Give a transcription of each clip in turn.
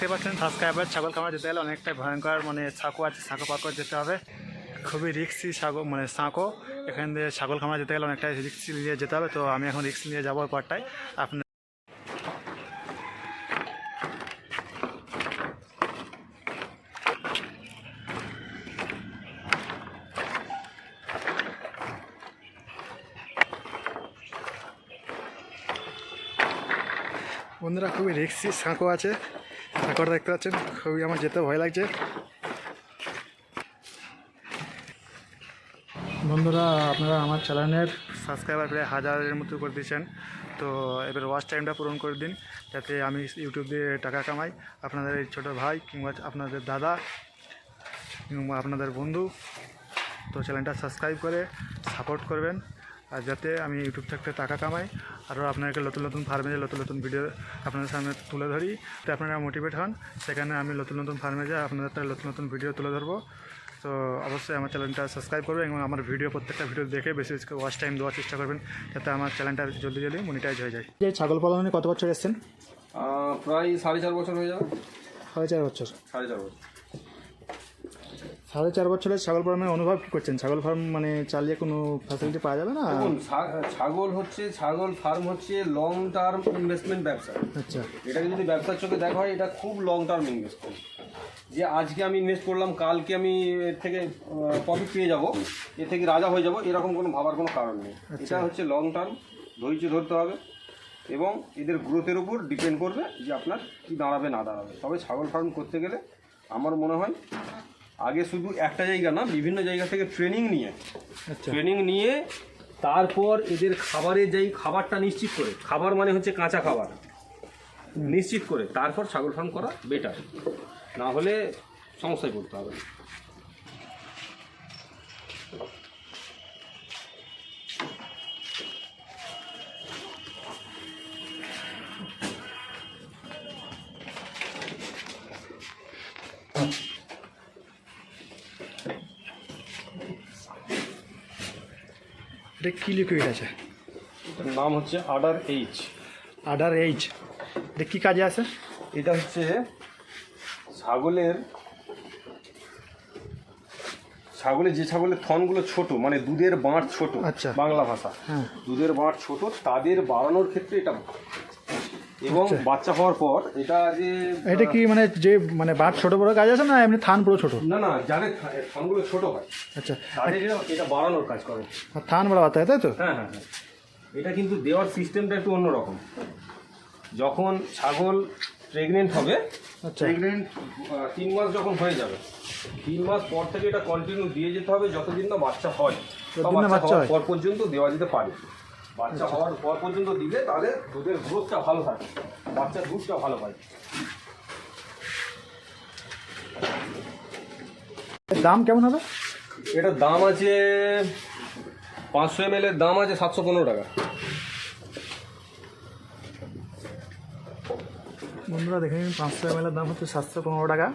দেখতে পাচ্ছেন সাবস্ক্রাইবার ছাগল খামার যেতে গেলে অনেকটাই ভয়ঙ্কর মানে সাঁকো আছে, সাঁকো পার যেতে হবে। খুবই রিক্সি সাগো মানে সাঁকো। এখান দিয়ে ছাগল খামার যেতে গেলে অনেকটাই রিক্সি নিয়ে যেতে হবে, তো আমি এখন রিক্স নিয়ে যাব পারটায়। আপনার বন্ধুরা, খুবই রিক্সি সাঁকো আছে। সাঁকোটা দেখতে পাচ্ছেন, খুবই আমার যেতে ভয় লাগছে। বন্ধুরা, আপনারা আমার চ্যানেলের সাবস্ক্রাইবার প্রায় হাজারের মতো করে দিয়েছেন। তো এবার ওয়াচ টাইমটা পূরণ করে দিন, যাতে আমি ইউটিউব দিয়ে টাকা কামাই। আপনাদের এই ছোটো ভাই কিংবা আপনাদের দাদা কিংবা আপনাদের বন্ধু, তো চ্যানেলটা সাবস্ক্রাইব করে সাপোর্ট করবেন। আর যাতে আমি ইউটিউব থেকে টাকা কামাই আরও আপনাকে নতুন নতুন ফার্মে যে নতুন নতুন ভিডিও আপনাদের সামনে তুলে ধরি তো আপনারা মোটিভেট হন সেখানে আমি নতুন নতুন ফার্মে যাই আপনাদের একটা নতুন নতুন ভিডিও তুলে ধরবো। তো অবশ্যই আমার চ্যানেলটা সাবস্ক্রাইব করবেন এবং আমার ভিডিও প্রত্যেকটা ভিডিও দেখে বেশি বেশি ওয়াচ টাইম দেওয়ার চেষ্টা করবেন যাতে আমার চ্যানেলটা জলদি জলদি মনিটাইজ হয়ে যায়। যে ছাগল পালনে কত বছর এসছেন? প্রায় সাড়ে চার বছর হয়ে যাবে। সাড়ে চার বছর। সাড়ে চার বছর। সাড়ে চার বছরের ছাগল ফার্মে অনুভব কী করছেন? ছাগল ফার্ম মানে চালিয়ে কোনো ফ্যাসিলিটি পাওয়া যাবে না? দেখুন ছাগল হচ্ছে ছাগল ফার্ম হচ্ছে লং টার্ম ইনভেস্টমেন্ট ব্যবসা। আচ্ছা। এটাকে যদি ব্যবসার চোখে দেখা হয় এটা খুব লং টার্ম ইনভেস্টমেন্ট যে আজকে আমি ইনভেস্ট করলাম কালকে আমি এর থেকে প্রফিট পেয়ে যাব এর থেকে রাজা হয়ে যাব এরকম কোনো ভাবার কোনো কারণ নেই। এটা হচ্ছে লং টার্ম ধৈর্য ধরতে হবে এবং এদের গ্রোথের উপর ডিপেন্ড করবে যে আপনার কি দাঁড়াবে না দাঁড়াবে। তবে ছাগল ফার্ম করতে গেলে আমার মনে হয় আগে শুধু একটা জায়গা না বিভিন্ন জায়গা থেকে ট্রেনিং নিয়ে। আচ্ছা। ট্রেনিং নিয়ে তারপর এদের খাবারের যেই খাবারটা নিশ্চিত করে খাবার মানে হচ্ছে কাঁচা খাবার। নিশ্চিত করে তারপর ছাগল ফার্ম করা বেটার না হলে সমস্যায় পড়তে হবে। এটা কী লিকুইড আছে? এটার নাম হচ্ছে আডার এইচ আডার এইচ এটা কী কাজে আছে? এটা হচ্ছে ছাগলের ছাগলের যে ছাগলের থনগুলো ছোট মানে দুধের বাঁট ছোট আচ্ছা। বাংলা ভাষা। হ্যাঁ। দুধের বাঁট ছোট তাদের বাড়ানোর ক্ষেত্রে এটা। এবং আচ্ছা। বাচ্চা হওয়ার পর এটা যে এটা কি মানে যে মানে বাট ছোট বড় কাজ আছে না এমনি থান পুরো ছোট? না না যাদের থা- থনগুলো ছোট হয়। আচ্ছা। এটা- বাড়ানোর কাজ করে। থান বড় হয় তাই তো? হ্যাঁ হ্যাঁ হ্যাঁ। এটা কিন্তু দেওয়ার সিস্টেমটা একটু অন্যরকম। যখন ছাগল প্রেগনেন্ট হবে আচ্ছা। প্রেগনেন্ট তিন মাস যখন হয়ে যাবে তিন মাস পর থেকে এটা কন্টিনিউ দিয়ে যেতে হবে যতদিন না বাচ্চা হয়। বাচ্চা হওয়ার হয়। পর পর্যন্ত দেওয়া যেতে পারে। বাচ্চা হওয়ার পর পর্যন্ত দিলে তাহলে দুধের গ্রোথটা ভালো থাকে। বাচ্চার দুধটা ভালো পায়। দাম কেমন হবে? এটার দাম আছে পাঁচশো এম এর দাম আছে সাতশো পনেরো টাকা। বন্ধুরা দেখে নিন পাঁচশো এম দাম হচ্ছে সাতশো পনেরো টাকা।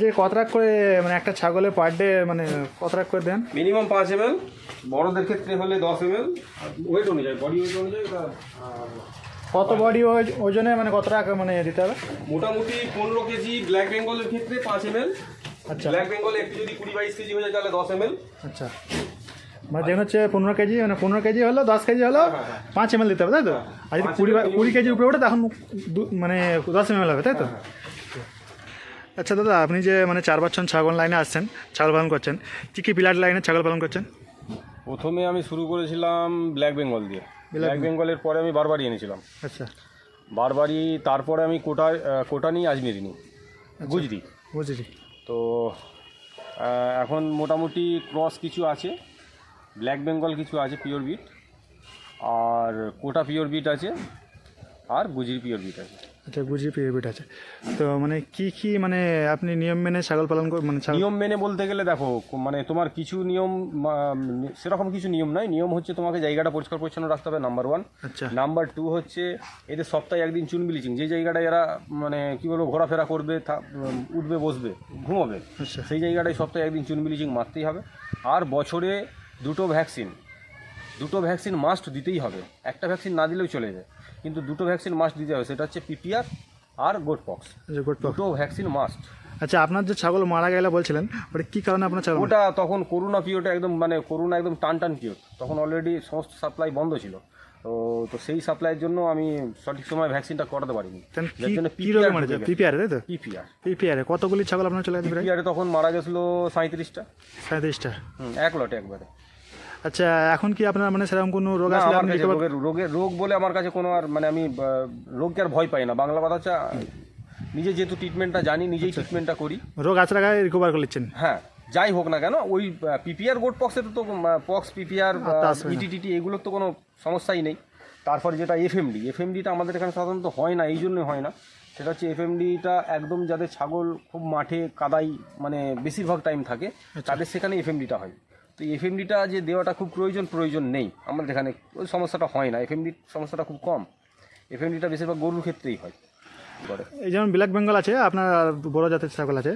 যে কত রাখ করে মানে একটা ছাগলের পার ডে মানে কত রাখ করে দেন? মিনিমাম পাঁচ এম এল বড়দের ক্ষেত্রে হলে দশ এম এল ওয়েট অনুযায়ী বডি ওয়েট অনুযায়ী কত বডি ওজনে মানে কত টাকা মানে দিতে হবে? মোটামুটি পনেরো কেজি ব্ল্যাক বেঙ্গলের ক্ষেত্রে পাঁচ এম এল আচ্ছা। ব্ল্যাক বেঙ্গল একটু যদি কুড়ি বাইশ কেজি হয়ে যায় তাহলে দশ এম এল আচ্ছা। মানে যেমন হচ্ছে পনেরো কেজি মানে পনেরো কেজি হলো দশ কেজি হলো হ্যাঁ, হ্যাঁ। পাঁচ এম দিতে হবে তাই তো? আর যদি কুড়ি কুড়ি কেজির উপরে ওঠে তখন মানে দশ এম হবে তাই তো? হ্যাঁ, আচ্ছা দাদা আপনি যে মানে চার বছর ছাগল লাইনে আসছেন ছাগল পালন করছেন কী কী বিলাট লাইনে ছাগল পালন করছেন? প্রথমে আমি শুরু করেছিলাম ব্ল্যাক বেঙ্গল দিয়ে। ব্ল্যাক বেঙ্গলের পরে আমি বারবারই এনেছিলাম। আচ্ছা। বারবারই তারপরে আমি কোটা আহ, কোটা নিই আজমেরি নিই। গুজরি বুঝলি? তো এখন মোটামুটি ক্রস কিছু আছে ব্ল্যাক বেঙ্গল কিছু আছে পিওর বিট আর কোটা পিওর বিট আছে আর গুজরি পিওর বিট আছে। আচ্ছা গুজি পিরিয়ড আছে। তো মানে কি কি মানে আপনি নিয়ম মেনে ছাগল পালন কর মানে নিয়ম মেনে বলতে গেলে দেখো মানে তোমার কিছু নিয়ম সেরকম কিছু নিয়ম নয়। নিয়ম হচ্ছে তোমাকে জায়গাটা পরিষ্কার পরিচ্ছন্ন রাখতে হবে নাম্বার ওয়ান আচ্ছা। নাম্বার টু হচ্ছে এদের সপ্তাহে একদিন চুন ব্লিচিং। যে জায়গাটায় এরা মানে কি বলব ঘোরাফেরা করবে উঠবে বসবে ঘুমাবে আচ্ছা। সেই জায়গাটায় সপ্তাহে একদিন চুন ব্লিচিং মারতেই হবে। আর বছরে দুটো ভ্যাকসিন দুটো ভ্যাকসিন মাস্ট দিতেই হবে। একটা ভ্যাকসিন না দিলেও চলে যায়। কিন্তু দুটো ভ্যাকসিন মাস্ট দিতে হবে সেটা হচ্ছে পিপিআর আর গোট পক্স দুটো ভ্যাকসিন মাস্ট। আচ্ছা আপনার যে ছাগল মারা গেলে বলছিলেন ওটা কী কারণে আপনার ছাগল ওটা তখন করোনা পিরিয়ডে একদম মানে করোনা একদম টান টান পিরিয়ড তখন অলরেডি সমস্ত সাপ্লাই বন্ধ ছিল। তো তো সেই সাপ্লাইয়ের জন্য আমি সঠিক সময় ভ্যাকসিনটা করাতে পারিনি। কেন যার জন্য কি মারা যায়? পিপিআর তাই তো? পিপিআর। পিপিআর কতগুলি ছাগল আপনার চলে গেছে প্রায় পিপিআরে তখন মারা গেছিল সাঁত্রিশটা সাঁত্রিশটা হুম, এক লটে একবারে। আচ্ছা এখন কি আপনার মানে সেরকম কোনো রোগ আসলে আপনি রোগের রোগের রোগ বলে আমার কাছে কোনো আর মানে আমি রোগকে আর ভয় পাই না। বাংলা কথা হচ্ছে নিজে যেহেতু ট্রিটমেন্টটা জানি নিজেই ট্রিটমেন্টটা করি। রোগ আছে লাগায় রিকভার করে নিচ্ছেন? হ্যাঁ যাই হোক না কেন ওই পিপিআর গোট পক্সের তো পক্স পিপিআর। ইটিটিটি এগুলোর তো কোনো সমস্যাই নেই। তারপর যেটা এফএমডি এফএমডিটা আমাদের এখানে সাধারণত হয় না এই জন্যই হয় না। সেটা হচ্ছে এফএমডিটা একদম যাদের ছাগল খুব মাঠে কাদাই মানে বেশিরভাগ টাইম থাকে তাদের সেখানে এফএমডিটা হয়। তো এফএমডিটা যে দেওয়াটা খুব প্রয়োজন প্রয়োজন নেই। আমাদের এখানে ওই সমস্যাটা হয় না। এফএমডির সমস্যাটা খুব কম। এফএমডিটা বেশিরভাগ গরুর ক্ষেত্রেই হয়। করে এই যেমন ব্ল্যাক বেঙ্গল আছে আপনার বড় জাতের ছাগল আছে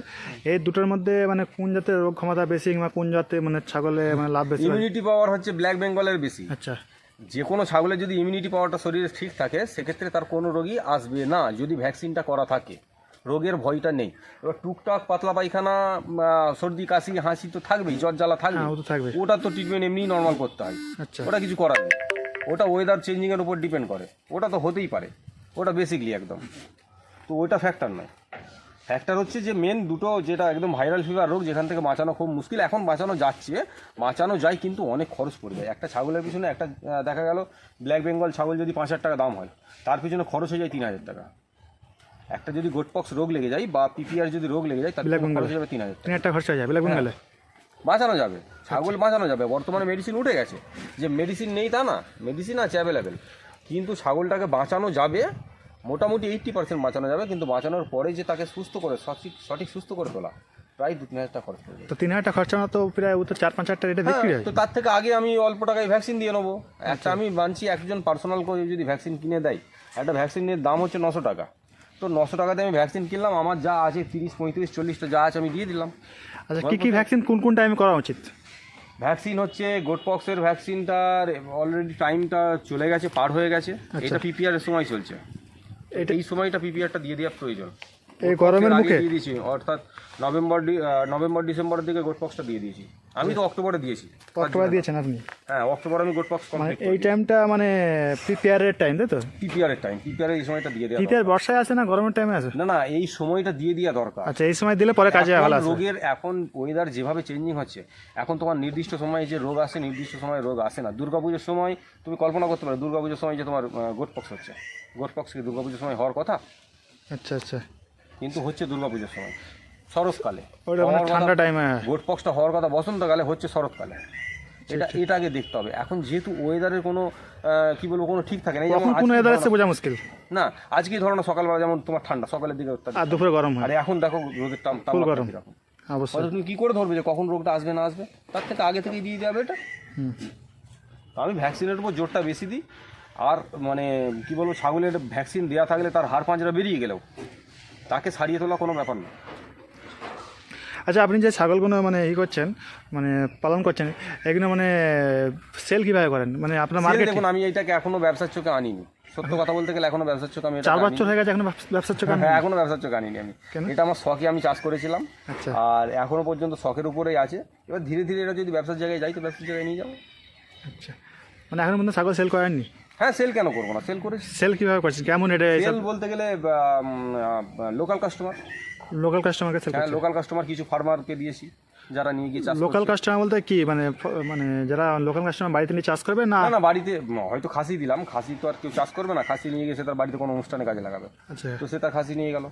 এই দুটোর মধ্যে মানে কোন জাতের রোগ ক্ষমতা বেশি কিংবা কোন জাতে মানে ছাগলে মানে লাভ বেশি ইমিউনিটি পাওয়ার হচ্ছে ব্ল্যাক বেঙ্গলের বেশি। আচ্ছা। যে কোনো ছাগলের যদি ইমিউনিটি পাওয়ারটা শরীরে ঠিক থাকে সেক্ষেত্রে তার কোনো রোগী আসবে না যদি ভ্যাকসিনটা করা থাকে। রোগের ভয়টা নেই। এবার টুকটাক পাতলা পায়খানা সর্দি কাশি হাসি তো থাকবেই জ্বর জ্বালা থাকবে হ্যাঁ তো থাকবে। ওটা তো ট্রিটমেন্ট এমনি নর্মাল করতে হয়। আচ্ছা। ওটা কিছু করার নেই। ওটা ওয়েদার চেঞ্জিংয়ের উপর ডিপেন্ড করে। ওটা তো হতেই পারে। ওটা বেসিকলি একদম। তো ওইটা ফ্যাক্টর নয়। ফ্যাক্টর হচ্ছে যে মেন দুটো যেটা একদম ভাইরাল ফিভার রোগ যেখান থেকে বাঁচানো খুব মুশকিল। এখন বাঁচানো যাচ্ছে। বাঁচানো যায় কিন্তু অনেক খরচ পড়ে যায় একটা ছাগলের পিছনে একটা দেখা গেল ব্ল্যাক বেঙ্গল ছাগল যদি পাঁচ হাজার টাকা দাম হয় তার পিছনে খরচ হয়ে যায় তিন হাজার টাকা। একটা যদি গোটপক্স রোগ লেগে যায় বা পিপিআর যদি রোগ লেগে যায়। খরচ যাবে তিন হাজার টাকা। তিন একটা খরচা হয়ে ব্ল্যাক বেঙ্গলে বাঁচানো যাবে। ছাগল বাঁচানো যাবে। বর্তমানে মেডিসিন উঠে গেছে। যে মেডিসিন নেই তা না মেডিসিন আছে অ্যাভেলেবেল কিন্তু ছাগলটাকে বাঁচানো যাবে মোটামুটি এইট্টি পার্সেন্ট বাঁচানো যাবে কিন্তু বাঁচানোর পরে যে তাকে সুস্থ করে সঠিক সঠিক সুস্থ করে তোলা প্রায় দু তিন হাজার টাকা খরচ তো তিন হাজার টাকা খরচা না তো প্রায় তো চার পাঁচ হাজার টাকা রেটে বিক্রি হয়। হ্যাঁ, তো তার থেকে আগে আমি অল্প টাকায় ভ্যাকসিন দিয়ে নেব। একটা আমি মানছি একজন পার্সোনাল করে যদি ভ্যাকসিন কিনে দেয় একটা ভ্যাকসিনের দাম হচ্ছে নশো টাকা। তো নশো টাকাতে আমি ভ্যাকসিন কিনলাম আমার যা আছে তিরিশ পঁয়ত্রিশ চল্লিশটা যা আছে আমি দিয়ে দিলাম। আচ্ছা কি কি ভ্যাকসিন কোন কোন টাইমে করা উচিত? ভ্যাকসিন হচ্ছে গোটপক্সের ভ্যাকসিনটার অলরেডি টাইমটা চলে গেছে পার হয়ে গেছে। এটা পিপিআর এর সময় চলছে। এটা এই সময়টা পিপিআরটা দিয়ে দেওয়ার প্রয়োজন। এই গরমের মুখে? দিয়ে দিয়েছি অর্থাৎ নভেম্বর নভেম্বর ডিসেম্বরের দিকে গোটপক্সটা দিয়ে দিয়েছি। আমি তো অক্টোবরে দিয়েছি। অক্টোবর দিয়েছেন আপনি? হ্যাঁ অক্টোবরে আমি গোটপক্স মানে কমপ্লিট এই টাইমটা মানে প্রিপেয়ার এর টাইম তাই তো? পিপিআর এর টাইম পিপিআর এই সময়টা দিয়ে দেওয়া প্রিপেয়ার বর্ষায় আসে না গরমের টাইমে আসে দরকার। না না এই সময়টা দিয়ে দেওয়া দরকার। আচ্ছা এই সময় দিলে পরে কাজে ভালো আসে রোগের এখন ওয়েদার যেভাবে চেঞ্জিং হচ্ছে এখন তোমার নির্দিষ্ট সময়ে যে রোগ আসে নির্দিষ্ট সময়ে রোগ আসে না। দুর্গাপুজোর সময় তুমি কল্পনা করতে পারো দুর্গাপুজোর সময় যে তোমার গোটপক্স হচ্ছে। গোটপক্স কি দুর্গাপুজোর সময় হওয়ার কথা? আচ্ছা আচ্ছা। কিন্তু হচ্ছে দুর্গাপুজোর সময়। শরৎকালে। মানে কথা- ঠান্ডা টাইমে গোটপক্সটা হওয়ার কথা বসন্তকালে হচ্ছে শরৎকালে। এটা এটা আগে দেখতে হবে। এখন যেহেতু ওয়েদারের কোনো কি বলব কোনো ঠিক থাকে না যেমন কোন ওয়েদার ধরো বোঝা মুশকিল? না, আজকে ধরো না সকালবেলা যেমন তোমার ঠান্ডা সকালের দিকে আর দুপুরে গরম হয়। আর এখন দেখো রোদের তাপ গরম। অবশ্যই। তুমি কি করে ধরবে যে কখন রোগটা আসবে না আসবে? তার থেকে আগে থেকেই দিয়ে দেবে এটা তো আমি ভ্যাকসিনের উপর জোরটা বেশি দিই। আর মানে কি বলব ছাগলের ভ্যাকসিন দেওয়া থাকলে তার হাড় পাঁচরা বেরিয়ে গেলেও। তাকে সারিয়ে তোলা কোনো ব্যাপার না। আচ্ছা আপনি যে ছাগলগুলো মানে ই করছেন মানে পালন করছেন এগুলো মানে সেল কীভাবে করেন? মানে আপনার মার্কেট দেখুন আমি এটাকে এখনও ব্যবসার চোখে আনিনি। সত্য কথা বলতে গেলে এখনও ব্যবসার চোখে আমি চার বছর হয়ে গেছে এখন ব্যবসার চোখে হ্যাঁ এখনও ব্যবসার চোখে আনিনি আমি। এটা আমার শখে আমি চাষ করেছিলাম। আচ্ছা। আর এখনও পর্যন্ত শখের উপরেই আছে। এবার ধীরে ধীরে এটা যদি ব্যবসার জায়গায় যাই তো ব্যবসার জায়গায় নিয়ে যাব। আচ্ছা। মানে এখন পর্যন্ত ছাগল সেল করেননি? হ্যাঁ সেল কেন করব না? সেল করেছি। সেল কীভাবে করছেন? কেমন এটা সেল বলতে গেলে লোকাল কাস্টমার লোকাল কাস্টমারকে সেল হ্যাঁ লোকাল কাস্টমার কিছু ফার্মারকে দিয়েছি যারা নিয়ে গিয়ে চাষ লোকাল কাস্টমার বলতে কি মানে মানে যারা লোকাল কাস্টমার বাড়িতে নিয়ে চাষ করবে না? না বাড়িতে হয়তো খাসি দিলাম খাসি তো আর কেউ চাষ করবে না খাসি নিয়ে গিয়ে সে তার বাড়িতে কোনো অনুষ্ঠানে কাজে লাগাবে। আচ্ছা। তো সে তার খাসি নিয়ে গেল।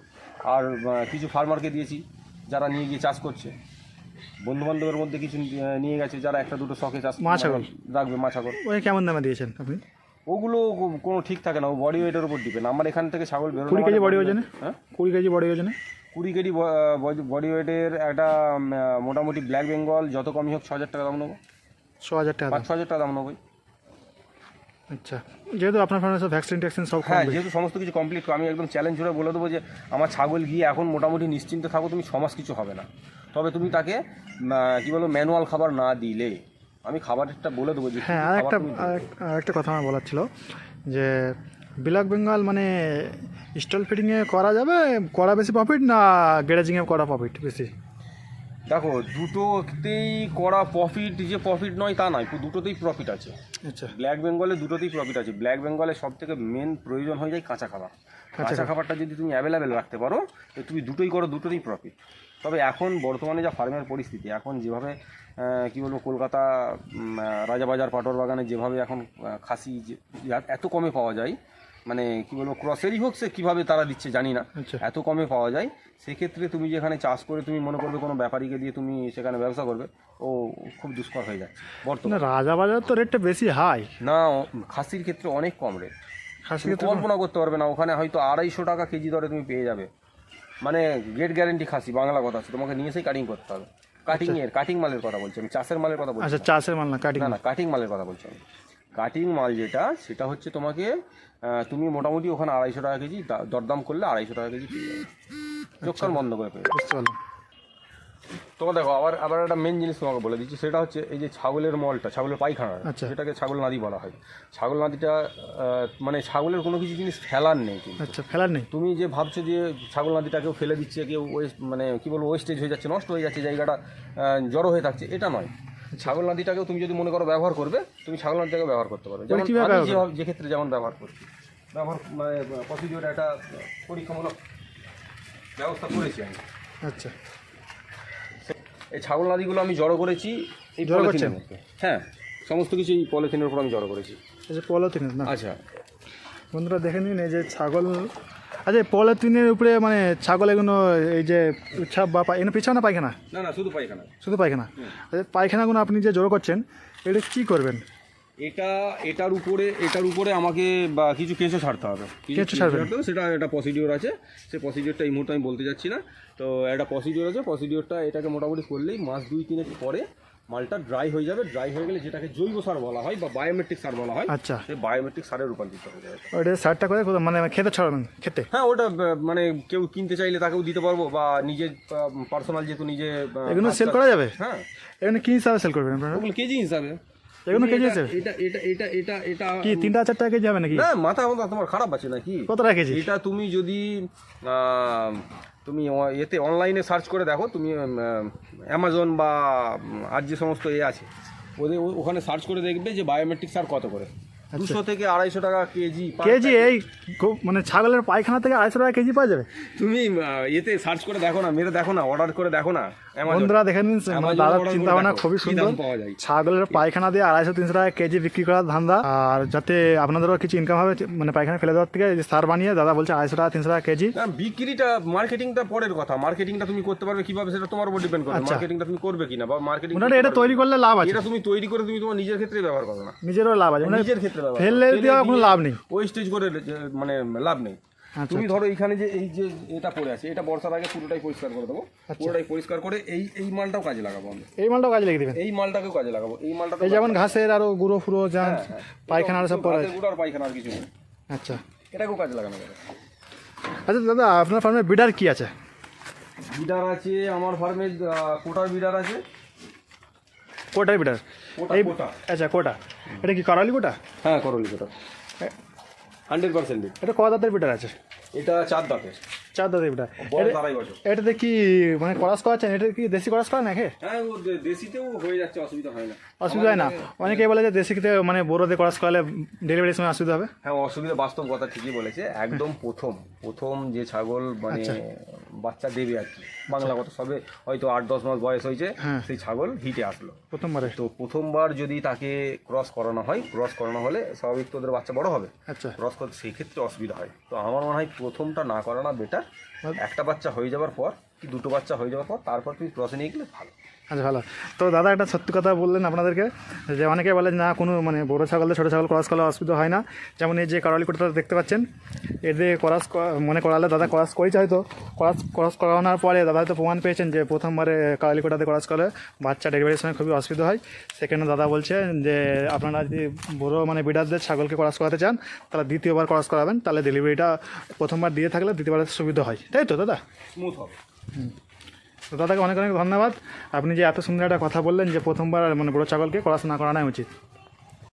আর কিছু ফার্মারকে দিয়েছি যারা নিয়ে গিয়ে চাষ করছে। বন্ধু বান্ধবের মধ্যে কিছু নিয়ে গেছে যারা একটা দুটো শখে চাষ মা ছাগল। রাখবে মা ছাগল। ওই কেমন দামে দিয়েছেন আপনি? ওগুলো কোনো ঠিক থাকে না ও বডি ওয়েটের উপর ডিপেন্ড আমার এখান থেকে ছাগল বেরোনো কুড়ি কেজি মানে বডি ওজনে? হ্যাঁ? কুড়ি কেজি বডি ওজনে? কুড়ি কেজি বডি ওয়েটের একটা মোটামুটি ব্ল্যাক বেঙ্গল যত কমই হোক ছ হাজার টাকা দাম নেব। ছ হাজার টাকা পাঁচ ছ হাজার টাকা দাম নেব আচ্ছা যেহেতু আপনার ফার্মে সব ভ্যাকসিন ট্যাকসিন সব হ্যাঁ যেহেতু সমস্ত কিছু কমপ্লিট আমি একদম চ্যালেঞ্জ করে বলে দেবো যে আমার ছাগল গিয়ে এখন মোটামুটি নিশ্চিন্তে থাকো তুমি সমাজ কিছু হবে না। তবে তুমি তাকে কি বলো ম্যানুয়াল খাবার না দিলে আমি খাবারটা বলে দেবো যে হ্যাঁ আর একটা একটা কথা আমার বলার ছিল যে ব্ল্যাক বেঙ্গল মানে স্টল ফিটিংয়ে করা যাবে? করা বেশি প্রফিট না গ্যারেজিংয়ে করা প্রফিট বেশি? দেখো দুটোতেই করা প্রফিট যে প্রফিট নয় তা নয় দুটোতেই প্রফিট আছে। আচ্ছা। ব্ল্যাক বেঙ্গলে দুটোতেই প্রফিট আছে। ব্ল্যাক বেঙ্গলে সব থেকে মেন প্রয়োজন হয়ে যায় কাঁচা খাবার। কাঁচা খাবারটা যদি তুমি অ্যাভেলেবেল রাখতে পারো তো তুমি দুটোই করো দুটোতেই প্রফিট তবে এখন বর্তমানে যা ফার্মের পরিস্থিতি এখন যেভাবে কি বলব কলকাতা রাজাবাজার পাটর বাগানে যেভাবে এখন খাসি এত কমে পাওয়া যায় মানে কি বলব ক্রসেরই হোক সে কীভাবে তারা দিচ্ছে জানি না। আচ্ছা। এত কমে পাওয়া যায়। সেক্ষেত্রে তুমি যেখানে চাষ করে তুমি মনে করবে কোনো ব্যাপারীকে দিয়ে তুমি সেখানে ব্যবসা করবে। ও খুব দুষ্কর হয়ে যাচ্ছে। বর্তমানে রাজা বাজার তো রেটটা বেশি হাই না খাসির ক্ষেত্রে অনেক কম রেট খাসি কল্পনা করতে পারবে না ওখানে হয়তো আড়াইশো টাকা কেজি দরে তুমি পেয়ে যাবে। মানে গেট গ্যারেন্টি খাসি বাংলা কথা আছে। তোমাকে নিয়ে এসেই কাটিং করতে হবে। কাটিং এর কাটিং মালের কথা বলছি আমি চাষের মালের কথা বলছি আচ্ছা চাষের মাল না কাটিং না না কাটিং মালের কথা বলছি আমি। কাটিং মাল যেটা সেটা হচ্ছে তোমাকে তুমি মোটামুটি ওখানে আড়াইশো টাকা কেজি দরদাম করলে আড়াইশো টাকা কেজি পেয়ে যাবে। চোখ বন্ধ করে পেয়ে যাবে। তোমাকে দেখো আবার আবার একটা মেন জিনিস তোমাকে বলে দিচ্ছি সেটা হচ্ছে এই যে ছাগলের মলটা ছাগলের পায়খানা আচ্ছা। সেটাকে ছাগল নাদি বলা হয়। ছাগল নাদিটা মানে ছাগলের কোনো কিছু জিনিস ফেলার নেই কিন্তু। আচ্ছা ফেলার নেই। তুমি যে ভাবছ যে ছাগল নাদিটা কেউ ফেলে দিচ্ছে কেউ ওয়েস্ট মানে কী বলব ওয়েস্টেজ হয়ে যাচ্ছে নষ্ট হয়ে যাচ্ছে জায়গাটা জড়ো হয়ে থাকছে এটা নয়। ছাগল নাদিটাকেও তুমি যদি মনে করো ব্যবহার করবে তুমি ছাগল নাদিটাকে ব্যবহার করতে পারো যেমন আমি যেভাবে- যে ক্ষেত্রে যেমন ব্যবহার করছি ব্যবহার মানে প্রসিডিওর একটা পরীক্ষামূলক ব্যবস্থা করেছি আমি। আচ্ছা। এই ছাগল নাদিগুলো আমি জড়ো করেছি এই পলিথিনের মধ্যে। হ্যাঁ সমস্ত কিছু এই পলিথিনের উপর আমি জড়ো করেছি। আচ্ছা পলিথিন না? আচ্ছা। বন্ধুরা দেখে নিন এই যে ছাগল আচ্ছা পলিথিনের উপরে মানে ছাগল এগুলো এই যে ছাপ বা পায়- এগুলো পিছাও না পায়খানা? না না শুধু পায়খানা। শুধু পায়খানা? আচ্ছা পায়খানাগুলো আপনি যে জড়ো করছেন এটা কী করবেন? এটা এটার উপরে এটার উপরে আমাকে বা কিছু কেঁচো ছাড়তে হবে। কেঁচো ছাড়তে হবে, সেটা একটা প্রসিডিওর আছে। সেই প্রসিডিওরটা এই মুহূর্তে আমি বলতে যাচ্ছি না। তো একটা প্রসিডিওর আছে। প্রসিডিওরটা এটাকে মোটামুটি করলেই মাস দুই তিনেক পরে মালটা ড্রাই হয়ে যাবে ড্রাই হয়ে গেলে যেটাকে জৈব সার বলা হয় বা বায়োমেট্রিক সার বলা হয় আচ্ছা। সেই বায়োমেট্রিক সারে রূপান্তরিত হয়ে যাবে। ওইটা সারটা করে মানে খেতে ছড়াবেন খেতে? হ্যাঁ ওটা মানে কেউ কিনতে চাইলে তাকেও দিতে পারব বা নিজের পার্সোনাল যেহেতু নিজে এগুলো সেল করা যাবে? হ্যাঁ। এখানে কি হিসাবে সেল করবেন আপনারা? ওগুলো কেজি হিসাবে। এগুলো কেজি এটা- হিসাবে? এটা এটা এটা এটা এটা কি তিনটা চার কেজি হবে নাকি? না মাথা মাথা তোমার খারাপ আছে নাকি? কত কেজি? এটা তুমি যদি তুমি এতে অনলাইনে সার্চ করে দেখো, তুমি অ্যামাজন বা আর যে সমস্ত এ আছে, ওদের ওখানে সার্চ করে দেখবে যে বায়োমেট্রিক সার কত করে। দুশো থেকে আড়াইশো টাকা কেজি কেজি এই গো- মানে ছাগলের পায়খানা থেকে আড়াইশো টাকা কেজি পাওয়া যাবে? তুমি এতে সার্চ করে দেখো না মেরে দেখো না অর্ডার করে দেখো না। বন্ধুরা দেখে নিন দাদার চিন্তা ভাবনা খুবই সুন্দর। পাওয়া যায়। ছাগলের পায়খানা দিয়ে আড়াইশো তিনশো টাকা কেজি বিক্রি করার ধান্দা। আর যাতে আপনাদেরও কিছু ইনকাম হবে মানে পায়খানা ফেলে দেওয়ার থেকে যে সার বানিয়ে দাদা বলছে আড়াইশো টাকা তিনশো টাকা কেজি। বিক্রিটা মার্কেটিংটা পরের কথা। মার্কেটিংটা তুমি করতে পারবে কীভাবে সেটা তোমার উপর ডিপেন্ড করে। আচ্ছা। মার্কেটিংটা তুমি করবে কিনা বা মার্কেটিং এটা তৈরি করলে লাভ আছে। এটা তুমি তৈরি করে তুমি তোমার নিজের ক্ষেত্রে ব্যবহার করো না। নিজেরও লাভ আছে। নিজের ক্ষেত্রে করো। ফেললে দেওয়া কোনো লাভ নেই। ওই স্টেজ করে মানে লাভ নেই। আচ্ছা তুমি ধরো এইখানে যে এই যে এটা পড়ে আছে এটা বর্ষার আগে পুরোটাই পরিষ্কার করে দেবো। আচ্ছা। পুরোটাই পরিষ্কার করে এই এই মালটাও কাজে লাগাবো আমি। এই মালটাও কাজে লেগে দেবেন? এই মালটাকেও কাজে লাগাবো। এই মালটা যেমন ঘাসের আরও গুঁড়ো ফুড়ো যা পায়খানা আরও সব পড়ে আছে। গুড়ার পায়খানা আর কিছু নেই। আচ্ছা। এটাকেও কাজে লাগানো যাবে। আচ্ছা দাদা আপনার ফার্মে বিডার কি আছে? বিডার আছে আমার ফার্মে কোটার বিডার আছে। কোটার কোটা এই আচ্ছা কোটা। এটা কি করালি কোটা? হ্যাঁ করলি কোটা। হান্ড্রেড পার্সেন্ট এটা ক দাঁতের বিডার আছে? এটা চার দাঁতের। চার দাঁতের বছর। এটাতে কি মানে করাস করাচ্ছেন এটা কি দেশি করাস করা নাকি? হ্যাঁ দেশিতেও হয়ে যাচ্ছে অসুবিধা হয় না। অসুবিধা হয় না? অনেকে বলে যে দেশিতে মানে বড়োতে করাস করালে ডেলিভারির সময় অসুবিধা হবে? হ্যাঁ অসুবিধা বাস্তব কথা ঠিকই বলেছে। একদম প্রথম। প্রথম যে ছাগল মানে বাচ্চা দেবে আর কি। বাংলা কথা সবে হয়তো আট দশ মাস বয়স হয়েছে হ্যাঁ। সেই ছাগল হিটে আসলো। প্রথমবারে। তো প্রথমবার যদি তাকে ক্রস করানো হয় ক্রস করানো হলে স্বাভাবিক তো ওদের বাচ্চা বড় হবে। আচ্ছা। ক্রস করতে সেই ক্ষেত্রে অসুবিধা হয়। তো আমার মনে হয় প্রথমটা না করানো বেটার একটা বাচ্চা হয়ে যাওয়ার পর কি দুটো বাচ্চা হয়ে যাওয়ার পর তারপর তুমি ক্রসে নিয়ে গেলে ভালো। আচ্ছা ভালো। তো দাদা একটা সত্যি কথা বললেন আপনাদেরকে যে অনেকে বলে না কোনো মানে বড়ো ছাগল দিয়ে ছোটো ছাগল ক্রস করলে অসুবিধা হয় না। যেমন এই যে কারালি কোটাটা দেখতে পাচ্ছেন এদের ক্রস মনে করালে দাদা ক্রস করেছে হয়তো। ক্রস ক্রস করানোর পরে দাদা হয়তো প্রমাণ পেয়েছেন যে প্রথমবারে কারালি কোটাতে ক্রস করলে বাচ্চা ডেলিভারির সময় খুবই অসুবিধা হয়। সেখানে দাদা বলছে যে আপনারা যদি বড়ো মানে বিডারদের ছাগলকে ক্রস করাতে চান তাহলে দ্বিতীয়বার ক্রস করাবেন। তাহলে ডেলিভারিটা প্রথমবার দিয়ে থাকলে দ্বিতীয়বার সুবিধা হয়। তাই তো দাদা? স্মুথ হবে। তো দাদাকে অনেক অনেক ধন্যবাদ। আপনি যে এত সুন্দর একটা কথা বললেন যে প্রথমবার মানে বড়ো ছাগলকে পড়াশোনা করানো উচিত।